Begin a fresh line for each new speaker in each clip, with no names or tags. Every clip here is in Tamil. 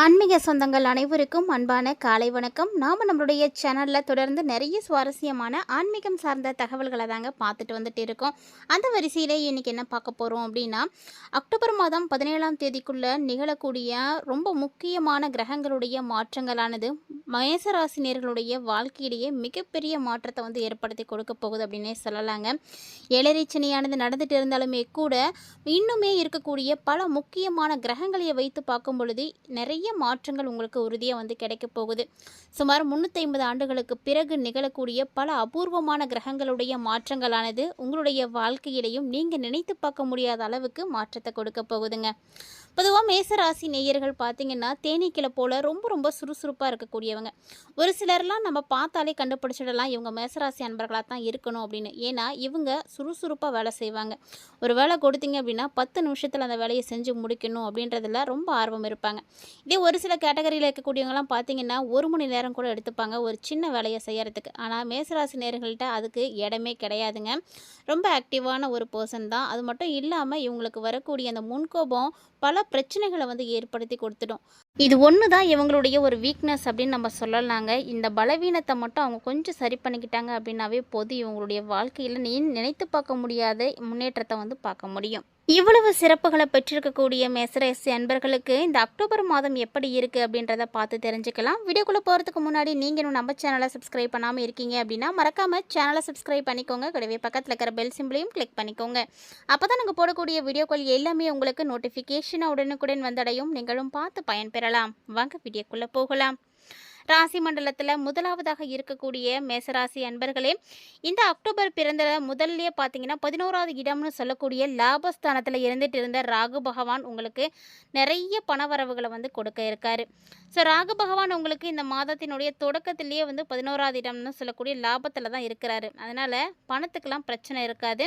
ஆன்மீக சொந்தங்கள் அனைவருக்கும் அன்பான காலை வணக்கம். நாம் நம்மளுடைய சேனலில் தொடர்ந்து நிறைய சுவாரஸ்யமான ஆன்மீகம் சார்ந்த தகவல்களை தாங்க பார்த்துட்டு வந்துட்டு இருக்கோம். அந்த வரிசையிலே இன்றைக்கி என்ன பார்க்க போகிறோம் அப்படின்னா அக்டோபர் மாதம் பதினேழாம் தேதிக்குள்ளே நிகழக்கூடிய ரொம்ப முக்கியமான கிரகங்களுடைய மாற்றங்களானது மேசராசினியர்களுடைய வாழ்க்கையிலேயே மிகப்பெரிய மாற்றத்தை வந்து ஏற்படுத்தி கொடுக்க போகுது அப்படின்னே சொல்லலாங்க. ஏழரைச்சனியானது நடந்துட்டு இருந்தாலுமே கூட இன்னுமே இருக்கக்கூடிய பல முக்கியமான கிரகங்களை வைத்து பார்க்கும் பொழுது நிறைய மாற்றங்கள் உங்களுக்கு உறுதியாக வந்து கிடைக்க போகுது. சுமார் முந்நூற்றி ஐம்பது ஆண்டுகளுக்கு பிறகு நிகழக்கூடிய பல அபூர்வமான கிரகங்களுடைய மாற்றங்களானது உங்களுடைய வாழ்க்கையிலையும் நீங்கள் நினைத்து பார்க்க முடியாத அளவுக்கு மாற்றத்தை கொடுக்க போகுதுங்க. பொதுவாக மேசராசி நேயர்கள் பார்த்தீங்கன்னா தேனீக்கிளை போல் ரொம்ப ரொம்ப சுறுசுறுப்பாக இருக்கக்கூடியவங்க. ஒரு சிலர்லாம் நம்ம பார்த்தாலே கண்டுபிடிச்சிடலாம் இவங்க மேசராசி அன்பர்களாக தான் இருக்கணும் அப்படின்னு. ஏன்னா இவங்க சுறுசுறுப்பாக வேலை செய்வாங்க. ஒரு வேலை கொடுத்தீங்க அப்படின்னா பத்து நிமிஷத்தில் அந்த வேலையை செஞ்சு முடிக்கணும் அப்படின்றதுல ரொம்ப ஆர்வம் இருப்பாங்க. இதே ஒரு சில கேட்டகரியில் இருக்கக்கூடியவங்கலாம் பார்த்தீங்கன்னா ஒரு மணி நேரம் கூட எடுத்துப்பாங்க ஒரு சின்ன வேலையை செய்கிறதுக்கு ஆனால் மேசராசி நேர்கள்ட்ட அதுக்கு இடமே கிடையாதுங்க. ரொம்ப ஆக்டிவான ஒரு பர்சன் தான். அது மட்டும் இல்லாமல் இவங்களுக்கு வரக்கூடிய அந்த முன்கோபம் பல பிரச்சனைகளை வந்து ஏற்படுத்தி கொடுத்துடும். இது ஒன்று தான் இவங்களுடைய ஒரு வீக்னஸ் அப்படின்னு நம்ம சொல்லலாங்க. இந்த பலவீனத்தை மட்டும் அவங்க கொஞ்சம் சரி பண்ணிக்கிட்டாங்க அப்படின்னாவே போது இவங்களுடைய வாழ்க்கையில் நீ நினைத்து பார்க்க முடியாத முன்னேற்றத்தை வந்து பார்க்க முடியும். இவ்வளவு சிறப்புகளை பெற்றிருக்கக்கூடிய மேசரேசி அன்பர்களுக்கு இந்த அக்டோபர் மாதம் எப்படி இருக்குது அப்படின்றத பார்த்து தெரிஞ்சுக்கலாம். வீடியோக்குள்ளே போகிறதுக்கு முன்னாடி நீங்கள் இன்னும் நம்ம சேனலை சப்ஸ்கிரைப் பண்ணாமல் இருக்கீங்க அப்படின்னா மறக்காமல் சேனலை சப்ஸ்கிரைப் பண்ணிக்கோங்க. கூடவே பக்கத்தில் இருக்கிற பெல் சிம்பிளையும் கிளிக் பண்ணிக்கோங்க. அப்போ தான் நாங்கள் போடக்கூடிய வீடியோக்கள் எல்லாமே உங்களுக்கு நோட்டிஃபிகேஷனாக உடனுக்குடன் வந்தடையும். நீங்களும் பார்த்து பெறலாம். வாங்க வீடியோக்குள்ளே போகலாம். ராசி மண்டலத்தில் முதலாவதாக இருக்கக்கூடிய மேசராசி அன்பர்களே இந்த அக்டோபர் பிறந்த முதல்லையே பார்த்தீங்கன்னா பதினோராவது இடம்னு சொல்லக்கூடிய லாபஸ்தானத்தில் இருந்துட்டு இருந்த ராகு பகவான் உங்களுக்கு நிறைய பணவரவுகளை வந்து கொடுக்க இருக்காரு. ஸோ ராகு பகவான் உங்களுக்கு இந்த மாதத்தினுடைய தொடக்கத்திலேயே வந்து பதினோராவது இடம்னு சொல்லக்கூடிய லாபத்தில் தான் இருக்கிறாரு. அதனால் பணத்துக்கெல்லாம் பிரச்சனை இருக்காது.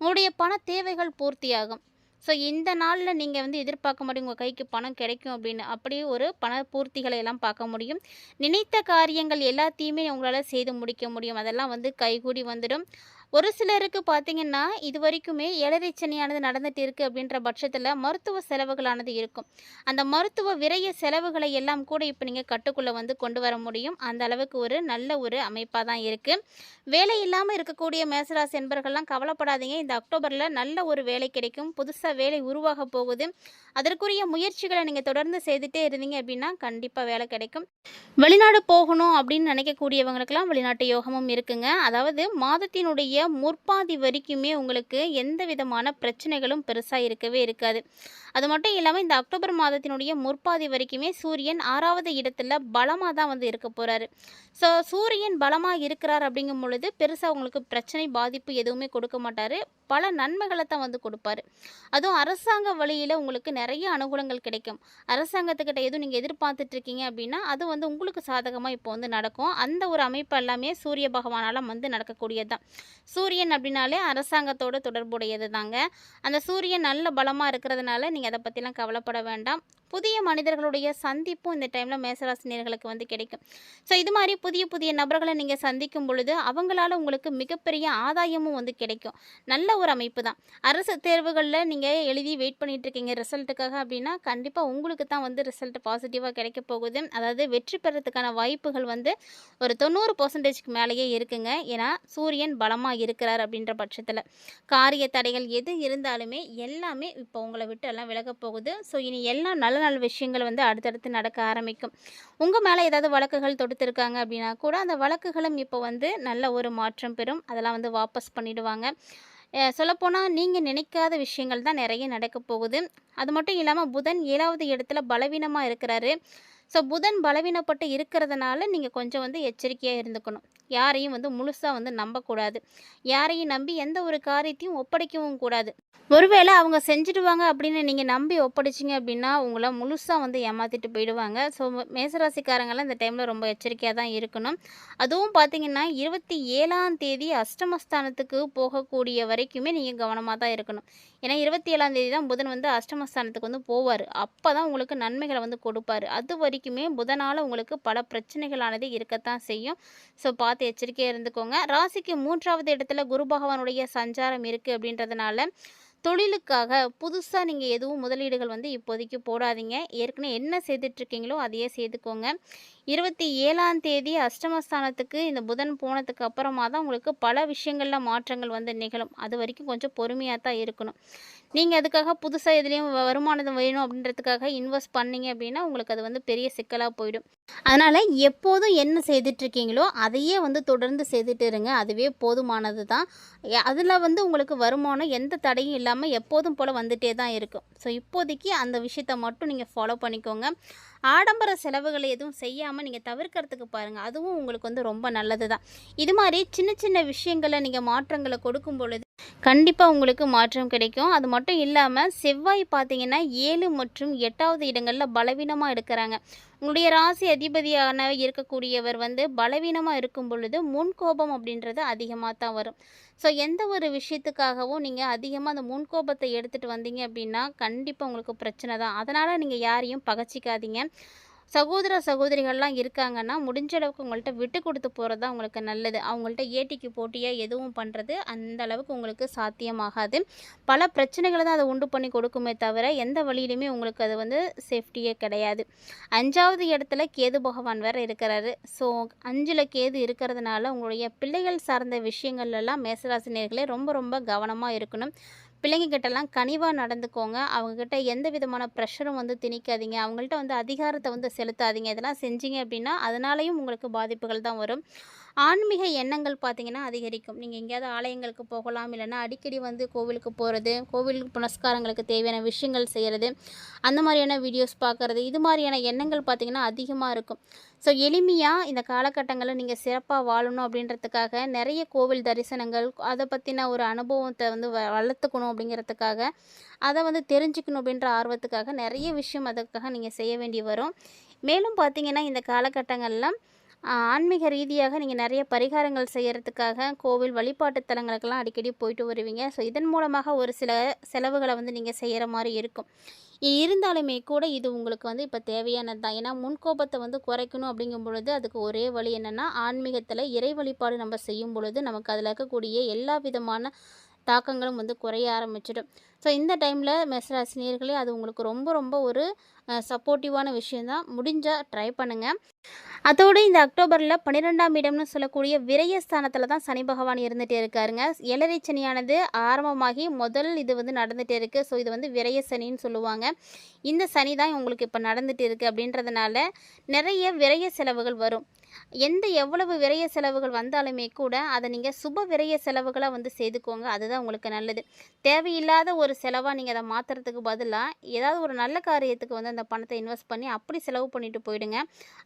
உங்களுடைய பண தேவைகள் பூர்த்தியாகும். ஸோ இந்த நாளில் நீங்கள் வந்து எதிர்பார்க்க முடியும் உங்கள் கைக்கு பணம் கிடைக்கும் அப்படின்னு. அப்படியே ஒரு பண பூர்த்திகளை எல்லாம் பார்க்க முடியும். நினைத்த காரியங்கள் எல்லாத்தையுமே உங்களால் செய்து முடிக்க முடியும். அதெல்லாம் வந்து கைகூடி வந்துடும். ஒரு சிலருக்கு பார்த்தீங்கன்னா இது வரைக்குமே ஏழரைச்சனியானது நடந்துட்டு இருக்குது அப்படின்ற பட்சத்தில் மருத்துவ செலவுகளானது இருக்கும். அந்த மருத்துவ விரைய செலவுகளை எல்லாம் கூட இப்போ நீங்கள் கட்டுக்குள்ளே வந்து கொண்டு வர முடியும். அந்த அளவுக்கு ஒரு நல்ல ஒரு அமைப்பாக தான் இருக்குது வேலை இல்லாமல் இருக்கக்கூடிய மேசராசி என்பர்கள்லாம் கவலைப்படாதீங்க. இந்த அக்டோபரில் நல்ல ஒரு வேலை கிடைக்கும். புதுசாக வேலை உருவாக போகுது. அதற்குரிய முயற்சிகளை நீங்கள் தொடர்ந்து செய்துட்டே இருந்தீங்க அப்படின்னா கண்டிப்பாக வேலை கிடைக்கும். வெளிநாடு போகணும் அப்படின்னு நினைக்கக்கூடியவங்களுக்கெல்லாம் வெளிநாட்டு யோகமும் இருக்குங்க. அதாவது மாதத்தினுடைய முற்பாதி வரைக்குமே உங்களுக்கு எந்த விதமான பிரச்சனைகளும் பெருசாக இருக்கவே இருக்காது. அது மட்டும் இல்லாமல் இந்த அக்டோபர் மாதத்தினுடைய முற்பாதி வரைக்குமே சூரியன் ஆறாவது இடத்துல பலமாக தான் வந்து இருக்க போகிறாரு ஸோ சூரியன் பலமாக இருக்கிறார் அப்படிங்கும் பொழுது பெருசாக உங்களுக்கு பிரச்சனை பாதிப்பு எதுவுமே கொடுக்க மாட்டார். பல நன்மைகளை தான் வந்து கொடுப்பாரு. அதுவும் அரசாங்க வழியில் உங்களுக்கு நிறைய அனுகூலங்கள் கிடைக்கும். அரசாங்கத்துக்கிட்ட எதுவும் நீங்கள் எதிர்பார்த்துட்டு இருக்கீங்க அப்படின்னா அது வந்து உங்களுக்கு சாதகமாக இப்போ வந்து நடக்கும். அந்த ஒரு அமைப்பு எல்லாமே சூரிய பகவானால் வந்து நடக்கக்கூடியது தான் சூரியன் அப்படின்னாலே அரசாங்கத்தோட தொடர்புடையது தாங்க அந்த சூரியன் நல்ல பலமாக இருக்கிறதுனால நீங்கள் அதை பற்றிலாம் கவலைப்பட வேண்டாம். புதிய மனிதர்களுடைய சந்திப்பும் இந்த டைமில் மேசராசினியர்களுக்கு வந்து கிடைக்கும். ஸோ இது மாதிரி புதிய புதிய நபர்களை நீங்கள் சந்திக்கும் பொழுது அவங்களால உங்களுக்கு மிகப்பெரிய ஆதாயமும் வந்து கிடைக்கும். நல்ல ஒரு அமைப்பு தான். அரசு தேர்வுகளில் நீங்கள் எழுதி வெயிட் பண்ணிட்டு இருக்கீங்க ரிசல்ட்டுக்காக அப்படின்னா கண்டிப்பாக உங்களுக்கு தான் வந்து ரிசல்ட் பாசிட்டிவாக கிடைக்க போகுது. அதாவது வெற்றி பெறத்துக்கான வாய்ப்புகள் வந்து ஒரு தொண்ணூறு பர்சன்டேஜ்க்கு மேலேயே இருக்குங்க. ஏன்னா சூரியன் பலமாக இருக்கிறார் அப்படின்ற பட்சத்தில். காரிய தடைகள் எது இருந்தாலுமே எல்லாமே இப்போ உங்களை விட்டு எல்லாம் விலக போகுது. ஸோ இனி எல்லாம் நல்ல நல்ல விஷயங்கள் வந்து அடுத்தடுத்து நடக்க ஆரம்பிக்கும். உங்கள் மேலே ஏதாவது வழக்குகள் தொடுத்துருக்காங்க அப்படின்னா கூட அந்த வழக்குகளும் இப்போ வந்து நல்ல ஒரு மாற்றம் பெறும். அதெல்லாம் வந்து வாபஸ் பண்ணிவிடுவாங்க சொல்லப்போனால் நீங்கள் நினைக்காத விஷயங்கள் தான் நிறைய நடக்க போகுது. அது மட்டும் இல்லாமல் புதன் ஏழாவது இடத்துல பலவீனமாக இருக்கிறாரு. ஸோ புதன் பலவீனப்பட்டு இருக்கிறதுனால நீங்கள் கொஞ்சம் வந்து எச்சரிக்கையாக இருந்துக்கணும். யாரையும் வந்து முழுசாக வந்து நம்பக்கூடாது. யாரையும் நம்பி எந்த ஒரு காரியத்தையும் ஒப்படைக்கவும் கூடாது. ஒருவேளை அவங்க செஞ்சுடுவாங்க அப்படின்னு நீங்கள் நம்பி ஒப்படைச்சிங்க அப்படின்னா உங்களை முழுசாக வந்து ஏமாற்றிட்டு போயிடுவாங்க. ஸோ மேசராசிக்காரங்களாம் இந்த டைமில் ரொம்ப எச்சரிக்கையாக தான் இருக்கணும். அதுவும் பார்த்தீங்கன்னா இருபத்தி ஏழாம் தேதி அஷ்டமஸ்தானத்துக்கு போகக்கூடிய வரைக்குமே நீங்கள் கவனமாக தான் இருக்கணும். ஏன்னா இருபத்தி ஏழாம் தேதி தான் புதன் வந்து அஷ்டமஸ்தானத்துக்கு வந்து போவார். அப்போ தான் உங்களுக்கு நன்மைகளை வந்து கொடுப்பாரு. அது வரைக்குமே புதனால் உங்களுக்கு பல பிரச்சனைகளானது இருக்கத்தான் செய்யும். ஸோ பார்த்து எச்சரிக்கையாக இருந்துக்கோங்க. ராசிக்கு மூன்றாவது இடத்துல குரு பகவானுடைய சஞ்சாரம் இருக்குது அப்படின்றதுனால தொழிலுக்காக புதுசாக நீங்கள் எதுவும் முதலீடுகள் வந்து இப்போதைக்கு போடாதீங்க. ஏற்கனவே என்ன செய்துட்ருக்கீங்களோ அதையே செய்துக்கோங்க. இருபத்தி ஏழாம் தேதி அஷ்டமஸ்தானத்துக்கு இந்த புதன் போனதுக்கு அப்புறமா தான் உங்களுக்கு பல விஷயங்களில் மாற்றங்கள் வந்து நிகழும். அது வரைக்கும் கொஞ்சம் பொறுமையாக தான் இருக்கணும். நீங்கள் அதுக்காக புதுசாக எதுலேயும் வருமானம் வேணும் அப்படின்றதுக்காக இன்வெஸ்ட் பண்ணீங்க அப்படின்னா உங்களுக்கு அது வந்து பெரிய சிக்கலாக போயிடும். அதனால் எப்போதும் என்ன செய்துட்ருக்கீங்களோ அதையே வந்து தொடர்ந்து செய்துட்டு இருங்க. அதுவே போதுமானது தான். அதில் வந்து உங்களுக்கு வருமானம் எந்த தடையும் இல்லாமல் எப்போதும் போல் வந்துகிட்டே தான் இருக்கும். ஸோ இப்போதைக்கு அந்த விஷயத்த மட்டும் நீங்கள் ஃபாலோ பண்ணிக்கோங்க. ஆடம்பர செலவுகளை எதுவும் செய்யாமல் நீங்கள் தவிர்க்கிறதுக்கு பாருங்கள் அதுவும் உங்களுக்கு வந்து ரொம்ப நல்லது தான். இது மாதிரி சின்ன சின்ன விஷயங்களை நீங்கள் மாற்றங்களை கொடுக்கும் பொழுது கண்டிப்பாக உங்களுக்கு மாற்றம் கிடைக்கும். அது மட்டும் இல்லாமல் செவ்வாய் பார்த்தீங்கன்னா ஏழு மற்றும் எட்டாவது இடங்களில் பலவீனமாக எடுக்கிறாங்க. உங்களுடைய ராசி அதிபதியான இருக்கக்கூடியவர் வந்து பலவீனமாக இருக்கும் பொழுது முன்கோபம் அப்படின்றது அதிகமாக தான் வரும். ஸோ எந்த ஒரு விஷயத்துக்காகவும் நீங்கள் அதிகமாக அந்த முன்கோபத்தை எடுத்துகிட்டு வந்தீங்க அப்படின்னா கண்டிப்பாக உங்களுக்கு பிரச்சனை தான். அதனால் நீங்கள் யாரையும் பகச்சிக்காதீங்க. சகோதர சகோதரிகள்லாம் இருக்காங்கன்னா முடிஞ்ச அளவுக்கு உங்கள்கிட்ட விட்டு கொடுத்து போகிறது தான் உங்களுக்கு நல்லது. அவங்கள்ட்ட ஏட்டிக்கு போட்டியாக எதுவும் பண்ணுறது அந்த அளவுக்கு உங்களுக்கு சாத்தியமாகாது. பல பிரச்சனைகளை தான் அதை உண்டு பண்ணி கொடுக்குமே தவிர எந்த வழியிலுமே உங்களுக்கு அது வந்து சேஃப்டியே கிடையாது. அஞ்சாவது இடத்துல கேது பகவான் வேறு இருக்கிறாரு. ஸோ அஞ்சில் கேது இருக்கிறதுனால உங்களுடைய பிள்ளைகள் சார்ந்த விஷயங்கள்லாம் மேசராசினியர்களே ரொம்ப ரொம்ப கவனமாக இருக்கணும். பிள்ளைங்க கிட்டலாம் கனிவாக நடந்துக்கோங்க. அவங்கக்கிட்ட எந்த விதமான ப்ரெஷரும் வந்து திணிக்காதீங்க. அவங்கள்ட்ட வந்து அதிகாரத்தை வந்து செலுத்தாதீங்க. இதெல்லாம் செஞ்சீங்க அப்படின்னா அதனாலையும் உங்களுக்கு பாதிப்புகள் தான் வரும். ஆன்மீக எண்ணங்கள் பார்த்திங்கன்னா அதிகரிக்கும். நீங்கள் எங்கேயாவது ஆலயங்களுக்கு போகலாம் இல்லைன்னா அடிக்கடி வந்து கோவிலுக்கு போகிறது கோவில் புனஸ்காரங்களுக்கு தேவையான விஷயங்கள் செய்கிறது அந்த மாதிரியான வீடியோஸ் பார்க்குறது இது மாதிரியான எண்ணங்கள் பார்த்தீங்கன்னா அதிகமாக இருக்கும். ஸோ எளிமையாக இந்த காலகட்டங்களில் நீங்கள் சிறப்பாக வாழணும் அப்படின்றதுக்காக நிறைய கோவில் தரிசனங்கள் அதை பற்றின ஒரு அனுபவத்தை வந்து வ வளர்த்துக்கணும் அப்படிங்கிறதுக்காக அதை வந்து தெரிஞ்சுக்கணும் அப்படின்ற ஆர்வத்துக்காக நிறைய விஷயம் அதுக்காக நீங்கள் செய்ய வேண்டி வரும். மேலும் பார்த்தீங்கன்னா இந்த காலகட்டங்களில் ஆன்மீக ரீதியாக நீங்கள் நிறைய பரிகாரங்கள் செய்கிறதுக்காக கோவில் வழிபாட்டு தலங்களுக்கெல்லாம் அடிக்கடி போயிட்டு வருவீங்க. ஸோ இதன் மூலமாக ஒரு சில செலவுகளை வந்து நீங்கள் செய்கிற மாதிரி இருக்கும். இருந்தாலுமே கூட இது உங்களுக்கு வந்து இப்போ தேவையானது தான். ஏன்னா முன்கோபத்தை வந்து குறைக்கணும் அப்படிங்கும் பொழுது அதுக்கு ஒரே வழி என்னென்னா ஆன்மீகத்தில் இறை வழிபாடு நம்ம செய்யும் பொழுது நமக்கு அதில் இருக்கக்கூடிய எல்லா விதமான தாக்கங்களும் வந்து குறைய ஆரம்பிச்சிடும். ஸோ இந்த டைமில் மெசராசினியர்களே அது உங்களுக்கு ரொம்ப ரொம்ப ஒரு சப்போர்ட்டிவான விஷயந்தான் முடிஞ்சால் ட்ரை பண்ணுங்கள் அதோடு இந்த அக்டோபரில் பன்னிரெண்டாம் இடம்னு சொல்லக்கூடிய விரயஸ்தானத்தில் தான் சனி பகவான் இருந்துகிட்டே இருக்காருங்க. ஏழரை சனியானது ஆரம்பமாகி முதல் இது வந்து நடந்துகிட்டே இருக்குது ஸோ இது வந்து விரய சனின்னு சொல்லுவாங்க. இந்த சனி தான் உங்களுக்கு இப்போ நடந்துகிட்டு இருக்குது அப்படின்றதுனால நிறைய விரய செலவுகள் வரும். எந்த எவ்வளவு விரய செலவுகள் வந்தாலுமே கூட அதை நீங்கள் சுப விரய செலவுகளாக வந்து செய்துக்கோங்க. அதுதான் உங்களுக்கு நல்லது. தேவையில்லாத ஒரு செலவாக நீங்கள் அதை மாற்றுறதுக்கு பதிலாக ஏதாவது ஒரு நல்ல காரியத்துக்கு வந்து அந்த பணத்தை இன்வெஸ்ட் பண்ணி அப்படி செலவு பண்ணிட்டு போயிடுங்க.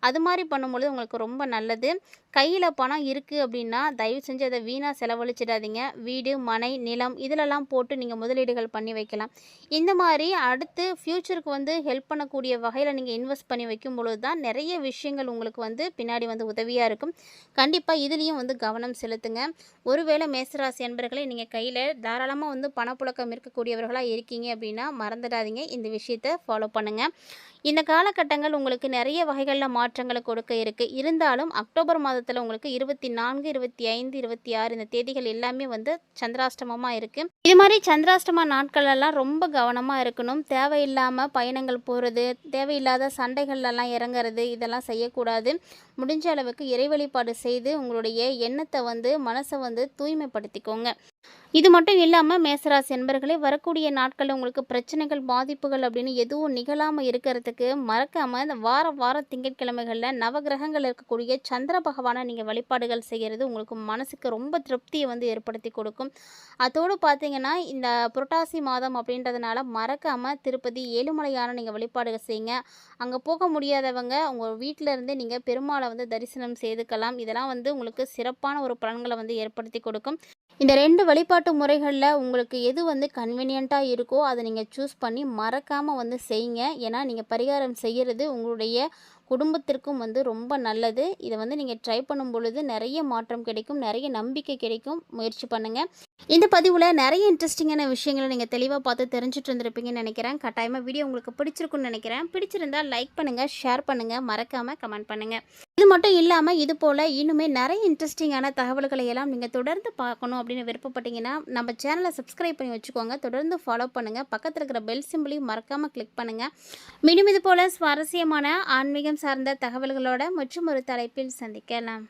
அது மாதிரி பண்ணும்பொழுது உங்களுக்கு ரொம்ப நல்லது. கையில் பணம் இருக்குது அப்படின்னா தயவு செஞ்சு அதை வீணாக செலவழிச்சிடாதீங்க. வீடு மனை நிலம் இதிலெல்லாம் போட்டு நீங்கள் முதலீடுகள் பண்ணி வைக்கலாம். இந்த மாதிரி அடுத்து ஃப்யூச்சருக்கு வந்து ஹெல்ப் பண்ணக்கூடிய வகையில் நீங்கள் இன்வெஸ்ட் பண்ணி வைக்கும் பொழுது தான் நிறைய விஷயங்கள் உங்களுக்கு வந்து பின்னாடி வந்து உதவியாக இருக்கும். கண்டிப்பாக இதுலேயும் வந்து கவனம் செலுத்துங்க. ஒருவேளை மேசராசி அன்பர்களே நீங்கள் கையில் தாராளமாக வந்து பணப்புழக்கம் இருக்கக்கூடியவர்களாக இருக்கீங்க அப்படின்னா மறந்துடாதீங்க. இந்த விஷயத்தை ஃபாலோ பண்ணுங்கள் இந்த காலகட்டங்கள் உங்களுக்கு நிறைய வகைகளில் மாற்றங்களை கொடுக்க இருக்குது இருந்தாலும் அக்டோபர் மாதத்தில் உங்களுக்கு இருபத்தி நான்கு இருபத்தி ஐந்து இருபத்தி ஆறு இந்த தேதிகள் எல்லாமே வந்து சந்திராஷ்டமமாக இருக்குது இது மாதிரி சந்திராஷ்டம நாட்களெல்லாம் ரொம்ப கவனமாக இருக்கணும். தேவையில்லாமல் பயணங்கள் போகிறது தேவையில்லாத சண்டைகள்லாம் இறங்குறது இதெல்லாம் செய்யக்கூடாது. முடிஞ்ச அளவுக்கு இறை வழிபாடு செய்து உங்களுடைய எண்ணத்தை வந்து மனசை வந்து தூய்மைப்படுத்திக்கோங்க. இது மட்டும் இல்லாமல் மேசராசி என்பர்களே வரக்கூடிய நாட்களில் உங்களுக்கு பிரச்சனைகள் பாதிப்புகள் அப்படின்னு எதுவும் நிகழாமல் இருக்கிறதுக்கு மறக்காமல் இந்த வார வார திங்கட்கிழமைகளில் நவகிரகங்கள் இருக்கக்கூடிய சந்திர பகவானை நீங்கள் வழிபாடுகள் செய்கிறது உங்களுக்கு மனசுக்கு ரொம்ப திருப்தியை வந்து ஏற்படுத்தி கொடுக்கும். அதோடு பார்த்தீங்கன்னா இந்த புரட்டாசி மாதம் அப்படின்றதுனால மறக்காமல் திருப்பதி ஏழுமலையான நீங்கள் வழிபாடுகள் செய்யுங்க. அங்கே போக முடியாதவங்க உங்கள் வீட்டிலேருந்து நீங்கள் பெருமாளை வந்து தரிசனம் செய்துக்கலாம். இதெல்லாம் வந்து உங்களுக்கு சிறப்பான ஒரு பலன்களை வந்து ஏற்படுத்தி கொடுக்கும். இந்த ரெண்டு வழிபாட்டு முறைகளில் உங்களுக்கு எது வந்து கன்வீனியண்ட்டாக இருக்கோ அதை நீங்கள் சூஸ் பண்ணி மறக்காமல் வந்து செய்யுங்க. ஏன்னா நீங்கள் பரிகாரம் செய்கிறது உங்களுடைய குடும்பத்திற்கும் வந்து ரொம்ப நல்லது. இதை வந்து நீங்கள் ட்ரை பண்ணும் பொழுது நிறைய மாற்றம் கிடைக்கும் நிறைய நம்பிக்கை கிடைக்கும். முயற்சி பண்ணுங்கள் இந்த பதிவில் நிறைய இன்ட்ரெஸ்டிங்கான விஷயங்களை நீங்கள் தெளிவாக பார்த்து தெரிஞ்சுட்டு இருந்திருப்பீங்கன்னு நினைக்கிறேன். கட்டாயமாக வீடியோ உங்களுக்கு பிடிச்சிருக்குன்னு நினைக்கிறேன். பிடிச்சிருந்தா லைக் பண்ணுங்கள் ஷேர் பண்ணுங்கள் மறக்காமல் கமெண்ட் பண்ணுங்கள் மட்டும் இல்லாமல் இது போல் இன்னுமே நிறைய இன்ட்ரெஸ்டிங்கான தகவல்களை எல்லாம் நீங்கள் தொடர்ந்து பார்க்கணும் அப்படின்னு விருப்பப்பட்டீங்கன்னா நம்ம சேனலை சப்ஸ்கிரைப் பண்ணி வச்சுக்கோங்க. தொடர்ந்து ஃபாலோ பண்ணுங்கள் பக்கத்தில் இருக்கிற பெல் சிம்பிளையும் மறக்காமல் கிளிக் பண்ணுங்கள் மீண்டும் இது போல் சுவாரஸ்யமான ஆன்மீகம் சார்ந்த தகவல்களோட மற்றும் ஒரு தலைப்பில் சந்திக்கலாம்.